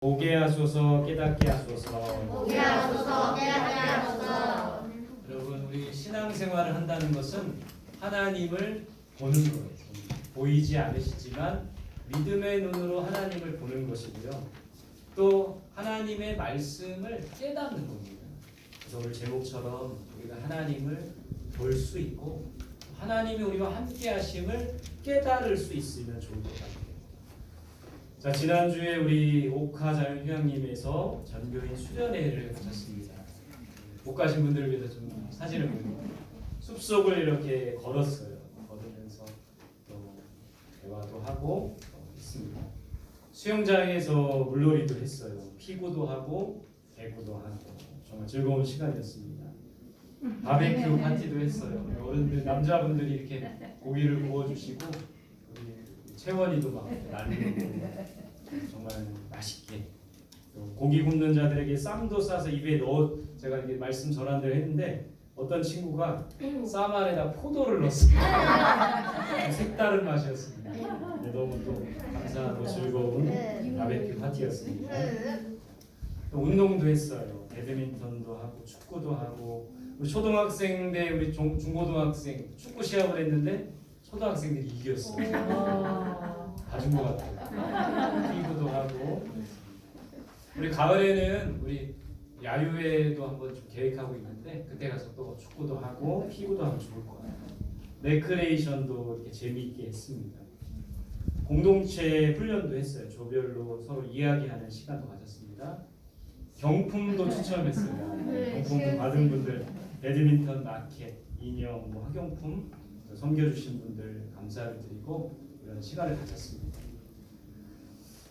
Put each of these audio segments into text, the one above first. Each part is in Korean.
보게 하소서 깨닫게 하소서. 보게 하소서 깨닫게 하소서. 여러분 우리 신앙생활을 한다는 것은 하나님을 보는 거예요. 보이지 않으시지만 믿음의 눈으로 하나님을 보는 것이고요. 또 하나님의 말씀을 깨닫는 겁니다. 그래서 오늘 제목처럼 우리가 하나님을 볼 수 있고 하나님이 우리와 함께 하심을 깨달을 수 있으면 좋을 것 같아요 자 지난주에 우리 옥하 자연 휴양림에서 전교인 수련회를 가졌습니다. 못 가신 분들을 위해서 좀 사진을 보여드립니다. 숲속을 이렇게 걸었어요. 걸으면서 또 대화도 하고 어, 있습니다. 수영장에서 물놀이도 했어요. 피구도 하고 배구도 하고 정말 즐거운 시간이었습니다. 바베큐 파티도 했어요. 어른들 남자분들이 이렇게 고기를 구워주시고 우리 채원이도 막 날리고 정말 맛있게 또 고기 굽는 자들에게 쌈도 싸서 입에 넣어 제가 이게 말씀 전한 대로 했는데 어떤 친구가 쌈 안에다 포도를 넣었어요. 색다른 맛이었습니다. 네, 너무 또 감사하고 즐거운 바베큐 파티였습니다. 또 운동도 했어요. 배드민턴도 하고 축구도 하고 우리 초등학생대 우리 중, 중고등학생 축구 시합을 했는데 초등학생들이 이겼어요. 봐준 것 같아요. 피구도 하고 우리 가을에는 우리 야유회도 한번 좀 계획하고 있는데 그때 가서 또 축구도 하고 피구도 하면 좋을 것 같아요. 레크레이션도 이렇게 재미있게 했습니다. 공동체 훈련도 했어요. 조별로 서로 이야기하는 시간도 가졌습니다. 경품도 추첨했어요. 경품 받은 분들 배드민턴 라켓, 인형, 뭐 학용품 또 섬겨주신 분들 감사를 드리고 이런 시간을 가졌습니다.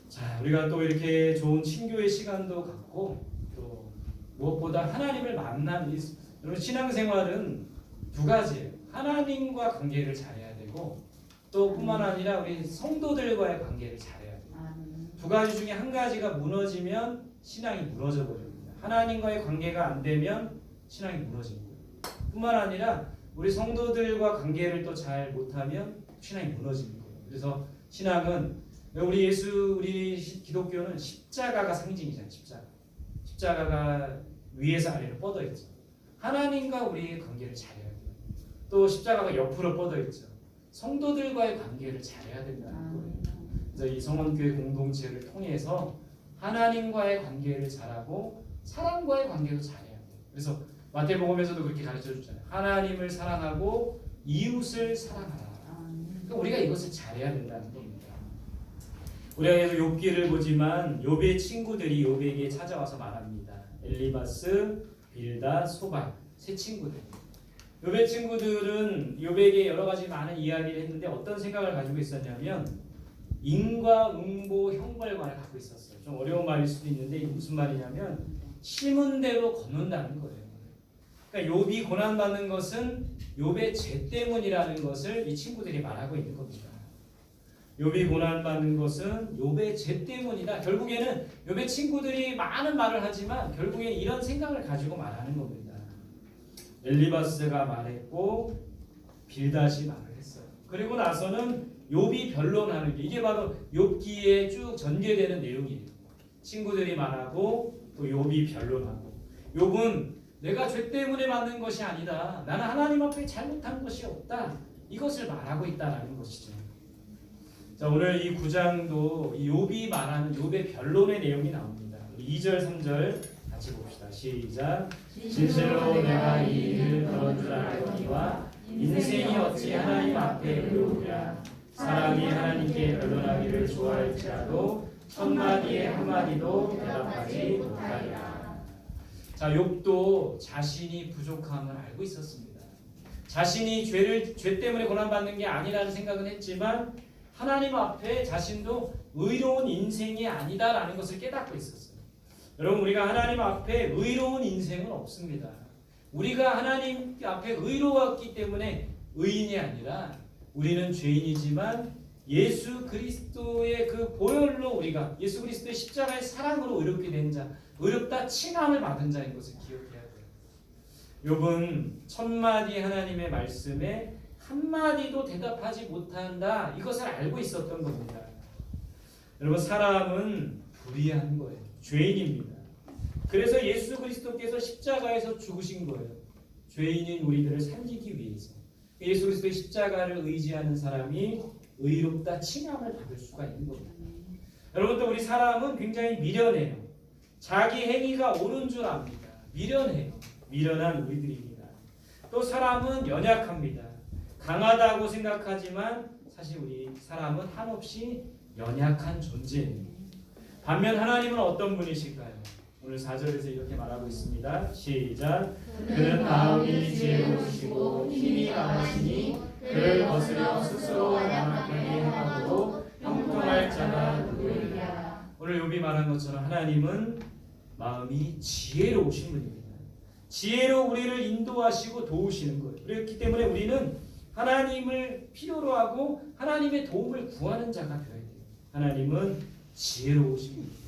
자, 우리가 또 이렇게 좋은 친교의 시간도 갖고 또 무엇보다 하나님을 만난 이 여러분 신앙생활은 두 가지예요. 하나님과 관계를 잘해야 되고 또 뿐만 아니라 우리 성도들과의 관계를 잘해야 돼요. 두 가지 중에 한 가지가 무너지면 신앙이 무너져 버립니다. 하나님과의 관계가 안 되면 신앙이 거예요. 뿐만 아니라 우리 성도들과 관계를 또 잘 못하면 신앙이 무너지는 거예요. 그래서 신앙은 우리 예수 우리 시- 기독교는 십자가가 상징이잖아요. 십자가. 십자가가 위에서 아래로 뻗어 있죠. 하나님과 우리의 관계를 잘해야 돼요. 또 십자가가 옆으로 뻗어 있죠. 성도들과의 관계를 잘해야 된다는 거예요. 그래서 이 성원교회 공동체를 통해서 하나님과의 관계를 잘하고 사람과의 관계도 잘해야 돼요. 그래서 마태복음에서도 그렇게 가르쳐 주잖아요. 하나님을 사랑하고 이웃을 사랑하라. 그러니까 우리가 이것을 잘해야 된다는 겁니다. 우리가 계속 욥기를 보지만 욥의 친구들이 욥에게 찾아와서 말합니다. 엘리바스, 빌다, 소발 세 친구들. 욥의 친구들은 욥에게 여러 가지 많은 이야기를 했는데 어떤 생각을 가지고 있었냐면 인과응보 형벌관을 갖고 있었어요. 좀 어려운 말일 수도 있는데 무슨 말이냐면 심은 대로 걷는다는 거예요. 그러니까 욥이 고난 받는 것은 욥의 죄 때문이라는 것을 이 친구들이 말하고 있는 겁니다. 욥이 고난 받는 것은 욥의 죄 때문이다. 결국에는 욥의 친구들이 많은 말을 하지만 결국에 이런 생각을 가지고 말하는 겁니다. 엘리바스가 말했고 빌닷이 말을 했어요. 그리고 나서는 욥이 변론하는 게 이게 바로 욥기에 쭉 전개되는 내용이에요. 친구들이 말하고 또 욥이 변론하고 욥은 내가 죄 때문에 만든 것이 아니다. 나는 하나님 앞에 잘못한 것이 없다. 이것을 말하고 있다라는 것이죠. 자, 오늘 이 구장도 이 욥이 말하는 욥의 변론의 내용이 나옵니다. 2절, 3절 같이 봅시다. 시작. 진실로 내가 이 일을 그런 줄 알거니와 인생이 어찌 하나님 앞에 의로우랴 사람이 하나님께 변론하기를 좋아할지라도 천마디에 한마디도 대답하지 못하리라. 자, 욥도 자신이 부족함을 알고 있었습니다. 자신이 죄를 죄 때문에 고난 받는 게 아니라는 생각은 했지만 하나님 앞에 자신도 의로운 인생이 아니다라는 것을 깨닫고 있었어요. 여러분 우리가 하나님 앞에 의로운 인생은 없습니다. 우리가 하나님 앞에 의로웠기 때문에 의인이 아니라 우리는 죄인이지만 예수 그리스도의 그 보혈로 우리가 예수 그리스도의 십자가의 사랑으로 의롭게 된 자, 의롭다 칭함을 받은 자인 것을 기억해야 돼요. 욥은 천 마디 하나님의 말씀에 한 마디도 대답하지 못한다 이것을 알고 있었던 겁니다. 여러분 사람은 불의한 거예요. 죄인입니다. 그래서 예수 그리스도께서 십자가에서 죽으신 거예요. 죄인인 우리들을 살리기 위해서. 예수 그리스도의 십자가를 의지하는 사람이 의롭다 칭함을 받을 수가 있는 겁니다. 여러분들 우리 사람은 굉장히 미련해요. 자기 행위가 옳은 줄 압니다. 미련해요. 미련한 우리들입니다. 또 사람은 연약합니다. 강하다고 생각하지만 사실 우리 사람은 한없이 연약한 존재예요. 반면 하나님은 어떤 분이실까요? 오늘 4절에서 이렇게 말하고 있습니다. 시작. 그는 마음이 지혜로우시고 힘이 강하시니 그를 거스려 스스로 완악하게 행하고 형통할 자가 누구이랴. 오늘 요비 말한 것처럼 하나님은 마음이 지혜로우신 분입니다. 지혜로 우리를 인도하시고 도우시는 거예요. 그렇기 때문에 우리는 하나님을 필요로 하고 하나님의 도움을 구하는 자가 되어야 돼요. 하나님은 지혜로우신 분입니다.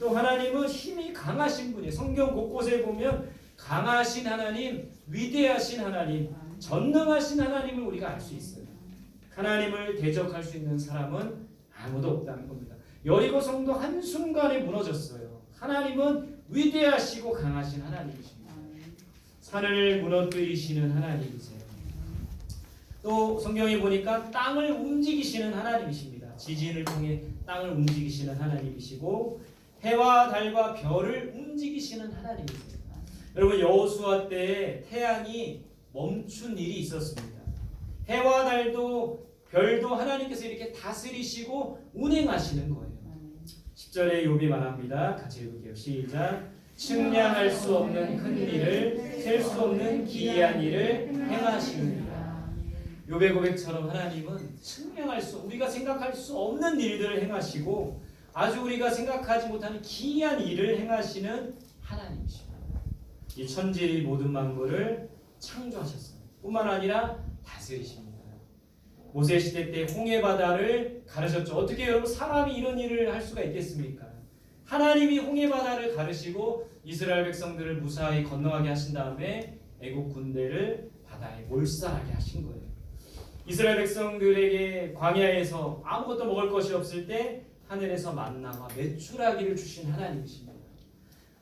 또 하나님은 힘이 강하신 분이에요. 성경 곳곳에 보면 강하신 하나님, 위대하신 하나님, 전능하신 하나님을 우리가 알 수 있어요. 하나님을 대적할 수 있는 사람은 아무도 없다는 겁니다. 여리고 성도 한순간에 무너졌어요. 하나님은 위대하시고 강하신 하나님이십니다. 산을 무너뜨리시는 하나님이세요. 또 성경에 보니까 땅을 움직이시는 하나님이십니다. 지진을 통해 땅을 움직이시는 하나님이시고 해와 달과 별을 움직이시는 하나님이세요. 여러분 여호수아 때 태양이 멈춘 일이 있었습니다. 해와 달도 별도 하나님께서 이렇게 다스리시고 운행하시는 거예요. 10절에 욥이 말합니다. 같이 읽을게요. 시작. 측량할 수 없는 큰 일을 셀 수 없는 기이한 일을 행하시느니라. 욥의 고백처럼 하나님은 측량할 수 우리가 생각할 수 없는 일들을 행하시고 아주 우리가 생각하지 못하는 기이한 일을 행하시는 하나님이십니다. 이 천지의 모든 만물을 창조하셨어요. 뿐만 아니라 다스리십니다. 모세 시대 때 홍해 바다를 가르셨죠. 어떻게 여러분 사람이 이런 일을 할 수가 있겠습니까? 하나님이 홍해 바다를 가르시고 이스라엘 백성들을 무사히 건너가게 하신 다음에 애국 군대를 바다에 몰살하게 하신 거예요. 이스라엘 백성들에게 광야에서 아무것도 먹을 것이 없을 때 하늘에서 만나와 메추라기를 주신 하나님이십니다.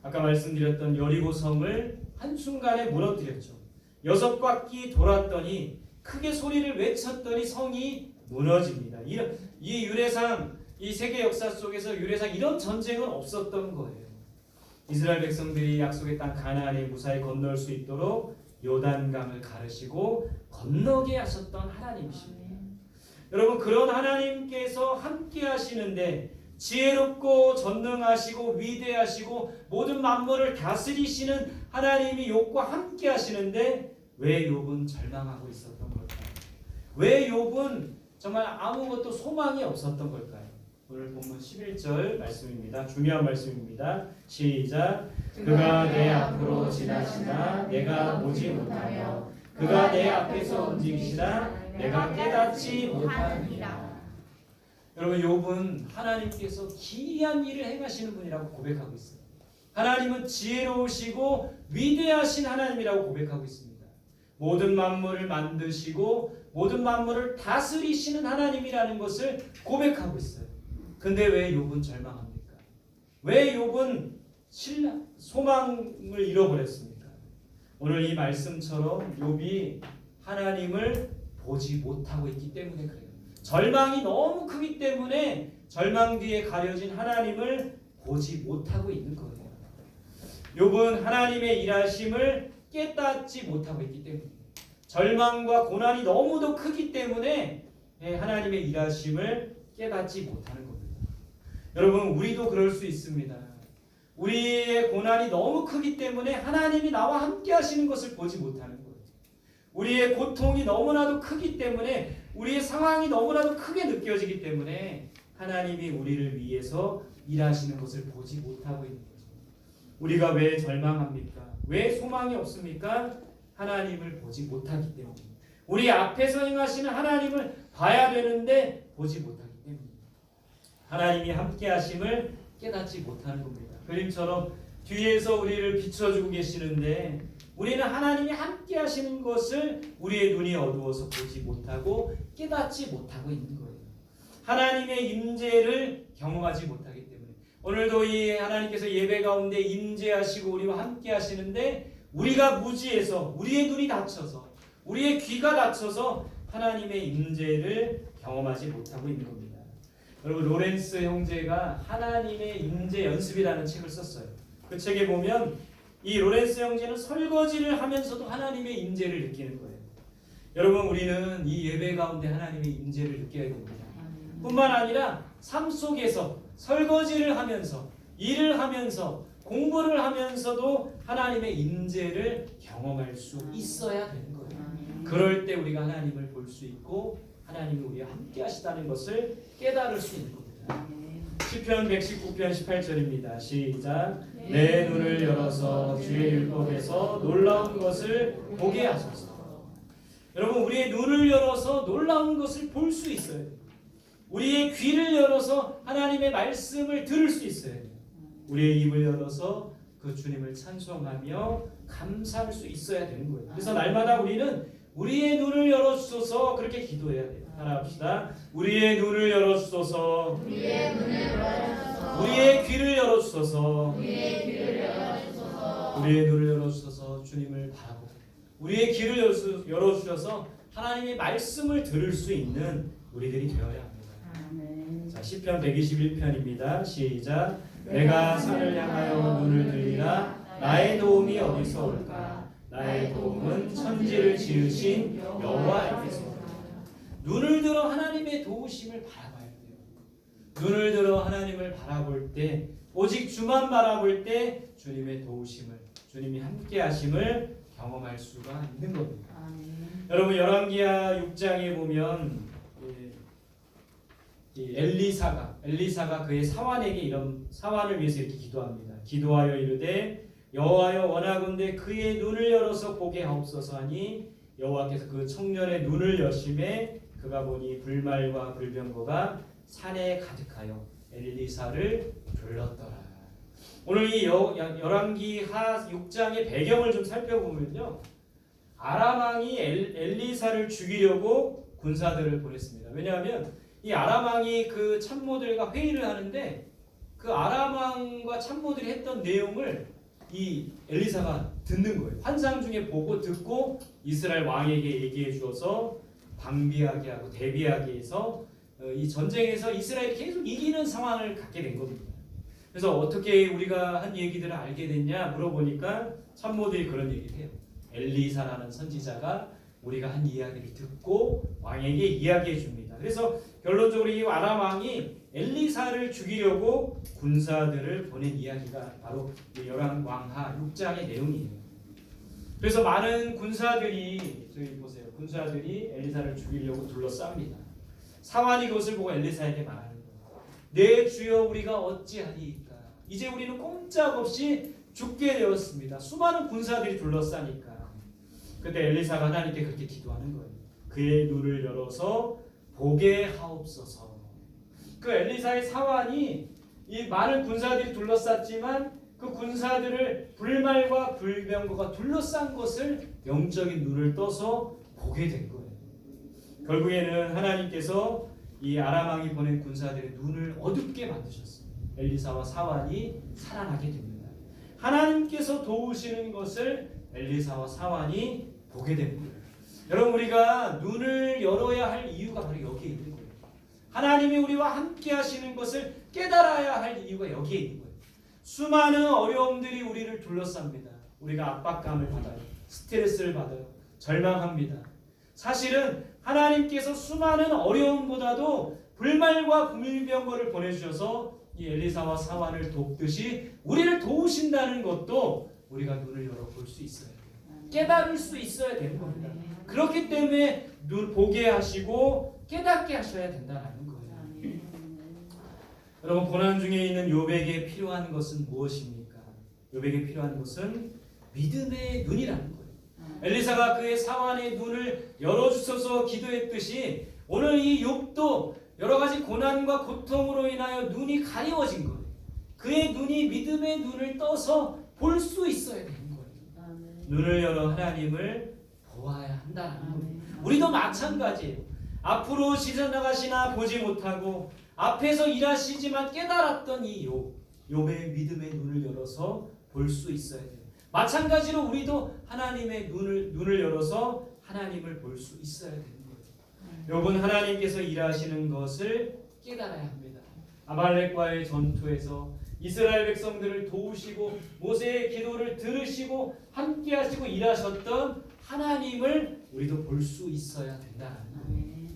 아까 말씀드렸던 여리고 성을 한순간에 무너뜨렸죠. 여섯 바퀴 돌았더니 크게 소리를 외쳤더니 성이 무너집니다. 이런 이 유래상 이 세계 역사 속에서 유래상 이런 전쟁은 없었던 거예요. 이스라엘 백성들이 약속의 땅 가나안에 무사히 건널 수 있도록 요단강을 가르시고 건너게 하셨던 하나님이십니다. 여러분 그런 하나님께서 함께 하시는데 지혜롭고 전능하시고 위대하시고 모든 만물을 다스리시는 하나님이 욥과 함께 하시는데 왜 욥은 절망하고 있었던 걸까요? 왜 욥은 정말 아무것도 소망이 없었던 걸까요? 오늘 본문 11절 말씀입니다. 중요한 말씀입니다. 시작. 그가 내 앞으로 지나시나 내가 보지 못하며 그가 내 앞에서 움직이시나 내가 깨닫지 못하느니라. 여러분 욥은 하나님께서 기이한 일을 행하시는 분이라고 고백하고 있어요. 하나님은 지혜로우시고 위대하신 하나님이라고 고백하고 있습니다. 모든 만물을 만드시고 모든 만물을 다스리시는 하나님이라는 것을 고백하고 있어요. 근데 왜 욥은 절망합니까? 왜 욥은 신랑 소망을 잃어버렸습니까? 오늘 이 말씀처럼 욥이 하나님을 보지 못하고 있기 때문에 그래요. 절망이 너무 크기 때문에 절망 뒤에 가려진 하나님을 보지 못하고 있는 거예요. 욥은 하나님의 일하심을 깨닫지 못하고 있기 때문에 절망과 고난이 너무도 크기 때문에 예, 하나님의 일하심을 깨닫지 못하는 겁니다. 여러분 우리도 그럴 수 있습니다. 우리의 고난이 너무 크기 때문에 하나님이 나와 함께 하시는 것을 보지 못하는 거예요. 우리의 고통이 너무나도 크기 때문에 우리의 상황이 너무나도 크게 느껴지기 때문에 하나님이 우리를 위해서 일하시는 것을 보지 못하고 있는 거죠. 우리가 왜 절망합니까? 왜 소망이 없습니까? 하나님을 보지 못하기 때문에. 우리 앞에서 행하시는 하나님을 봐야 되는데 보지 못하기 때문에. 하나님이 함께 하심을 깨닫지 못하는 겁니다. 그림처럼 뒤에서 우리를 비춰주고 계시는데 우리는 하나님이 함께 하시는 것을 우리의 눈이 어두워서 보지 못하고 깨닫지 못하고 있는 거예요. 하나님의 임재를 경험하지 때문에 오늘도 이 하나님께서 예배 가운데 임재하시고 우리와 함께 하시는데 우리가 무지해서 우리의 눈이 닫혀서 우리의 귀가 닫혀서 하나님의 임재를 경험하지 못하고 있는 겁니다. 여러분 로렌스 형제가 하나님의 임재 연습이라는 책을 썼어요. 그 책에 보면 이 로렌스 형제는 설거지를 하면서도 하나님의 임재를 느끼는 거예요. 여러분 우리는 이 예배 가운데 하나님의 임재를 느껴야 됩니다. 뿐만 아니라 삶 속에서 설거지를 하면서 일을 하면서 공부를 하면서도 하나님의 임재를 경험할 수 있어야 되는 거예요. 그럴 때 우리가 하나님을 볼 수 있고 하나님이 우리와 함께 하시다는 것을 깨달을 수 있는 겁니다. 시편 119편 18절입니다. 시작. 내 눈을 열어서 주의 율법에서 놀라운 것을 보게 하소서. 여러분 우리의 눈을 열어서 놀라운 것을 볼 수 있어야 돼요. 우리의 귀를 열어서 하나님의 말씀을 들을 수 있어야 돼요. 우리의 입을 열어서 그 주님을 찬송하며 감사할 수 있어야 되는 거예요. 그래서 날마다 우리는 우리의 눈을 열어주소서 그렇게 기도해야 돼요. 따라합시다. 우리의 눈을 열어주소서. 우리의 눈을 열어주소서. 우리의 귀를 열어주소서. 우리의 귀를 열어주소서. 우리의 눈을 열어주셔서 주님을 바라보고 우리의 귀를 열어주- 열어주셔서 하나님의 말씀을 들을 수 있는 우리들이 되어야. 자, 시편 121편입니다. 시작. 내가 산을 향하여 눈을 들리라 나의 도움이 어디서 올까? 나의 도움은 천지를 지으신 여호와에게서 올까? 눈을 들어 하나님의 도우심을 바라봐야 돼요. 눈을 들어 하나님을 바라볼 때 오직 주만 바라볼 때 주님의 도우심을 주님이 함께 하심을 경험할 수가 있는 겁니다. 여러분 열왕기하 6장에 보면 이, 이 엘리사가 엘리사가 그의 사환에게 이런 사환을 위해서 이렇게 기도합니다. 기도하여 이르되 여호와여 원하건대 그의 눈을 열어서 보게 하옵소서 하니 여호와께서 그 청년의 눈을 여심해 그가 보니 불말과 불병거가 산에 가득하여 엘리사를 불렀더라. 오늘 이 여, 열왕기 하 6장의 배경을 좀 살펴보면요. 아람 왕이 엘, 엘리사를 죽이려고 군사들을 보냈습니다. 왜냐하면 이 아람 왕이 그 참모들과 회의를 하는데 그 아람 왕과 참모들이 했던 내용을 이 엘리사가 듣는 거예요. 환상 중에 보고 듣고 이스라엘 왕에게 얘기해 주어서 방비하게 하고 대비하게 해서 어, 이 전쟁에서 이스라엘이 계속 이기는 상황을 갖게 된 겁니다. 그래서 어떻게 우리가 한 얘기들을 알게 됐냐 물어보니까 참모들이 그런 얘기를 해요. 엘리사라는 선지자가 우리가 한 이야기를 듣고 왕에게 이야기해 줍니다. 그래서 결론적으로 이 아람 왕이 엘리사를 죽이려고 군사들을 보낸 이야기가 바로 이 열왕 왕하 6장의 내용이에요. 그래서 많은 군사들이 저기 보세요. 군사들이 엘리사를 죽이려고 둘러쌉니다. 사환이 그것을 보고 엘리사에게 말하는 거예요. 내 주여 우리가 어찌하리이까? 이제 우리는 꼼짝없이 죽게 되었습니다. 수많은 군사들이 둘러싸니까. 그때 엘리사가 하나님께 그렇게 기도하는 거예요. 그의 눈을 열어서 보게 하옵소서. 그 엘리사의 사환이 이 많은 군사들이 둘러쌌지만 그 군사들을 불말과 불병거가 둘러싼 것을 영적인 눈을 떠서 보게 된 거예요. 결국에는 하나님께서 이 아람 왕이 보낸 군사들의 눈을 어둡게 만드셨어요. 엘리사와 사환이 살아나게 됩니다. 하나님께서 도우시는 것을 엘리사와 사환이 보게 됩니다. 여러분 우리가 눈을 열어야 할 이유가 바로 여기에 있는 거예요. 하나님이 우리와 함께 하시는 것을 깨달아야 할 이유가 여기에 있는 거예요. 수많은 어려움들이 우리를 둘러쌉니다. 우리가 압박감을 받아요. 스트레스를 받아요. 절망합니다. 사실은 하나님께서 수많은 어려움보다도 불말과 불병거를 보내주셔서 이 엘리사와 사환을 돕듯이 우리를 도우신다는 것도 우리가 눈을 열어 볼 수 있어야 돼요. 깨달을 수 있어야 되는 겁니다. 그렇기 때문에 눈 보게 하시고 깨닫게 하셔야 된다는 거예요. 여러분 고난 중에 있는 요백에 필요한 것은 무엇입니까? 요백에 필요한 것은 믿음의 눈이라는 거예요. 엘리사가 그의 사환의 눈을 열어주셔서 기도했듯이 오늘 이 욥도 여러 가지 고난과 고통으로 인하여 눈이 가려워진 거예요. 그의 눈이 믿음의 눈을 떠서 볼 수 있어야 되는 거예요. 눈을 열어 하나님을 보아야 한다는 겁니다. 우리도 마찬가지예요. 앞으로 지져나가시나 보지 못하고 앞에서 일하시지만 깨달았던 이 욥. 욥의 믿음의 눈을 열어서 볼 수 있어야 돼요. 마찬가지로 우리도 하나님의 눈을 눈을 열어서 하나님을 볼 수 있어야 되는 거예요. 욥은 하나님께서 일하시는 것을 깨달아야 합니다. 아말렉과의 전투에서 이스라엘 백성들을 도우시고 모세의 기도를 들으시고 함께 하시고 일하셨던 하나님을 우리도 볼 수 있어야 된다는 거예요.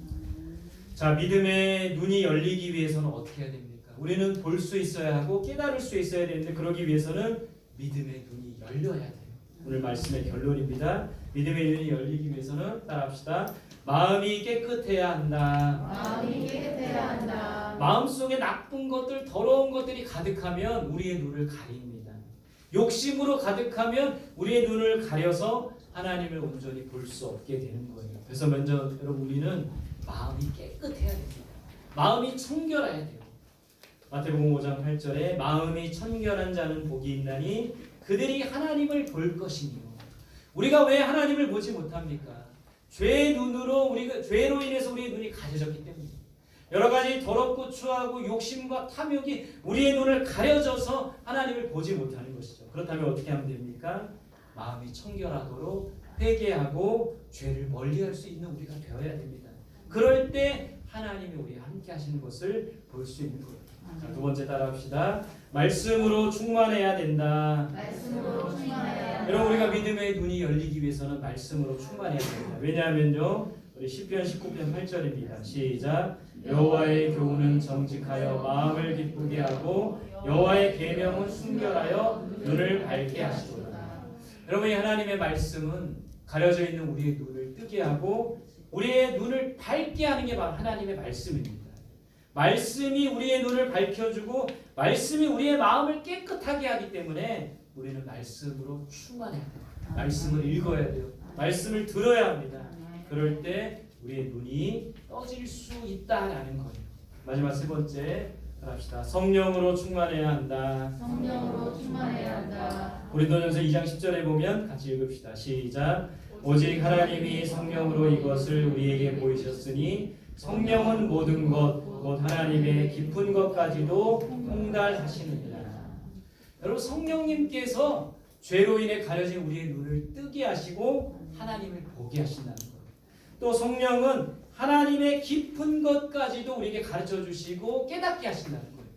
자, 믿음의 눈이 열리기 위해서는 어떻게 해야 됩니까? 우리는 볼 수 있어야 하고 깨달을 수 있어야 되는데 그러기 위해서는 믿음의 눈이 열려야 돼요. 오늘 말씀의 결론입니다. 믿음의 눈이 열리기 위해서는 따라합시다. 마음이 깨끗해야 한다. 마음이 깨끗해야 한다. 마음 속에 나쁜 것들, 더러운 것들이 가득하면 우리의 눈을 가립니다. 욕심으로 가득하면 우리의 눈을 가려서 하나님을 온전히 볼 수 없게 되는 거예요. 그래서 먼저 여러분 우리는 마음이 깨끗해야 됩니다. 마음이 청결해야 돼요. 마태복음 5장 8절에 마음이 청결한 자는 복이 있나니 그들이 하나님을 볼 것이니요. 우리가 왜 하나님을 보지 못합니까? 죄의 눈으로 우리가 죄로 인해서 우리의 눈이 가려졌기 때문에 여러 가지 더럽고 추하고 욕심과 탐욕이 우리의 눈을 가려져서 하나님을 보지 못하는 것이죠. 그렇다면 어떻게 하면 됩니까? 마음이 청결하도록 회개하고 죄를 멀리할 수 있는 우리가 되어야 됩니다. 그럴 때 하나님이 우리와 함께 하시는 것을 볼 수 있는 거예요. 자, 두 번째 따라합시다. 말씀으로 충만해야 된다. 말씀으로 충만해야. 여러분 우리가 믿음의 눈이 열리기 위해서는 말씀으로 충만해야 됩니다. 왜냐하면요. 우리 10편 19편 8절입니다. 시작. 여호와의 교훈은 정직하여 마음을 기쁘게 하고 여호와의 계명은 순결하여 눈을 밝게 하시도다. 여러분 이 하나님의 말씀은 가려져 있는 우리의 눈을 뜨게 하고 우리의 눈을 밝게 하는 게 바로 하나님의 말씀입니다. 말씀이 우리의 눈을 밝혀주고 말씀이 우리의 마음을 깨끗하게 하기 때문에 우리는 말씀으로 충만해야 돼요. 말씀을 읽어야 돼요. 말씀을 들어야 합니다. 그럴 때 우리의 눈이 떠질 수 있다라는 거예요. 마지막 세 번째 합시다. 성령으로 충만해야 한다. 성령으로 충만해야 한다. 고린도전서 2장 10절에 보면 같이 읽읍시다. 시작. 오직 하나님이 성령으로 이것을 우리에게 보이셨으니 성령은 모든 것 곧 하나님의 깊은 것까지도 통달하시느니라. 여러분 성령님께서 죄로 인해 가려진 우리의 눈을 뜨게 하시고 하나님을 보게 하신다는 거예요. 또 성령은 하나님의 깊은 것까지도 우리에게 가르쳐 주시고 깨닫게 하신다는 거예요.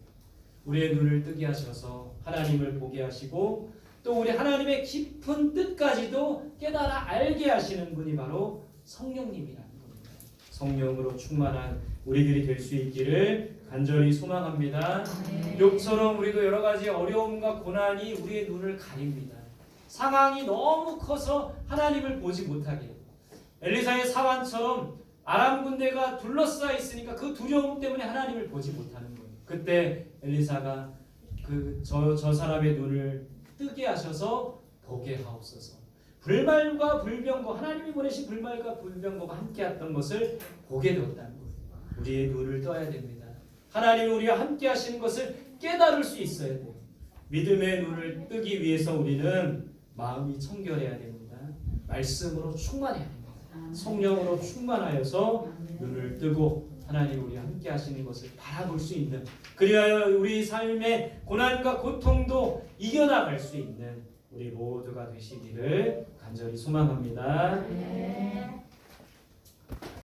우리의 눈을 뜨게 하셔서 하나님을 보게 하시고 또 우리 하나님의 깊은 뜻까지도 깨달아 알게 하시는 분이 바로 성령님이라는 겁니다. 성령으로 충만한 우리들이 될 수 있기를 간절히 소망합니다. 욥처럼 우리도 여러 가지 어려움과 고난이 우리의 눈을 가립니다. 상황이 너무 커서 하나님을 보지 못하게. 엘리사의 사환처럼 아람 군대가 둘러싸여 있으니까 그 두려움 때문에 하나님을 보지 못하는 거예요. 그때 엘리사가 그저 저 사람의 눈을 뜨게 하셔서 보게 하옵소서. 불말과 불병거 하나님이 보내신 불말과 불병거가 함께했던 것을 보게 되었다는 거예요. 우리의 눈을 떠야 됩니다. 하나님이 우리와 함께 하시는 것을 깨달을 수 있어야 돼요. 믿음의 눈을 뜨기 위해서 우리는 마음이 청결해야 됩니다. 말씀으로 충만해야 됩니다. 성령으로 충만하여서 눈을 뜨고 하나님 우리 함께 하시는 것을 바라볼 수 있는 그리하여 우리 삶의 고난과 고통도 이겨나갈 수 있는 우리 모두가 되시기를 간절히 소망합니다. 네.